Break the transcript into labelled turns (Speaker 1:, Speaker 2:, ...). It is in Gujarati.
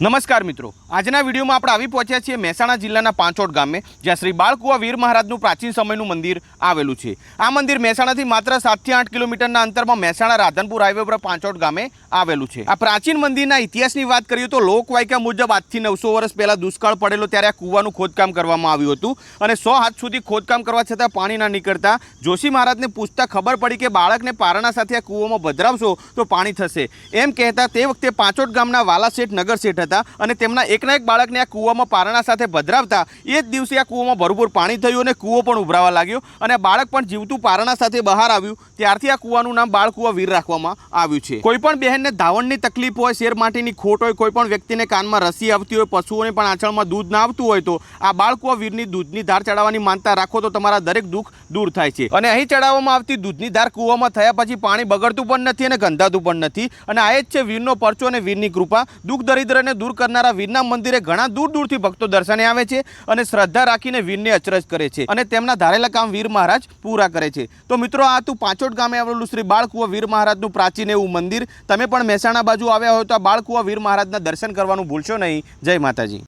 Speaker 1: નમસ્કાર મિત્રો. આજના વિડીયોમાં આપણે આવી પહોંચ્યા છીએ મહેસાણા જિલ્લાના પાંચોટ ગામે, જ્યાં શ્રી બાળકુવા વીર મહારાજનું પ્રાચીન સમયનું મંદિર આવેલું છે. આ મંદિર મહેસાણાથી માત્ર સાતથી આઠ કિલોમીટરના અંતરમાં મહેસાણા રાધનપુર હાઈવે પર પાંચોટ ગામે આવેલું છે. આ પ્રાચીન મંદિરના ઇતિહાસની વાત કરીએ તો લોકવાયકા મુજબ આજથી નવસો વર્ષ પહેલાં દુષ્કાળ પડેલો ત્યારે આ કૂવાનું ખોદકામ કરવામાં આવ્યું હતું અને સો હાથ સુધી ખોદકામ કરવા છતાં પાણી ના નીકળતા જોશી મહારાજને પૂછતા ખબર પડી કે બાળકને પારણા સાથે આ કૂવામાં ભદ્રાવશો તો પાણી થશે. એમ કહેતા તે વખતે પાંચોટ ગામના વાલાશેઠ નગર શેઠ હતા અને તેમના એકના એક બાળકને આ કૂવામાં પારણા સાથે ભદ્રાવતા એ જ દિવસે આ કૂવામાં ભરપૂર પાણી થયું અને કૂવો પણ ઉભરાવા લાગ્યો અને બાળક પણ જીવતું પારણા સાથે બહાર આવ્યું. ત્યારથી આ કૂવાનું નામ બાળકુવા વીર રાખવામાં આવ્યું છે. કોઈ પણ બહેનને ધાવણની તકલીફ હોય, શેર માટેની ખોટ હોય, કોઈ પણ વ્યક્તિને કાનમાં રસી આવતી હોય, પશુઓને પણ આંચળમાં દૂધ ના આવતું હોય તો આ બાળકુવા વીરની દૂધની ધાર ચડાવવાની માનતા રાખો તો તમારા દરેક દુઃખ દૂર થાય છે. અને અહીં ચડાવવામાં આવતી દૂધની ધાર કૂવામાં થયા પછી પાણી બગડતું પણ નથી અને ગંધાતું પણ નથી. અને આ જ છે વીરનો પરચો અને વીરની કૃપા. દુઃખ દરિદ્રને દૂર કરનારા વીરના મંદિરે ઘણા દૂર દૂરથી ભક્તો દર્શને આવે છે અને શ્રદ્ધા રાખીને વીરને અચરજ કરે છે અને તેમના ધારેલા કામ વીર મહારાજ પૂરા કરે છે. તો મિત્રો, આ હતું પાંચોટ ગામે આવેલું શ્રી બાળકુવા વીર મહારાજનું પ્રાચીન એવું મંદિર. તમે પણ મહેસાણા બાજુ આવ્યા હોય તો આ બાળકુવા વીર મહારાજના દર્શન કરવાનું ભૂલશો નહીં. જય માતાજી.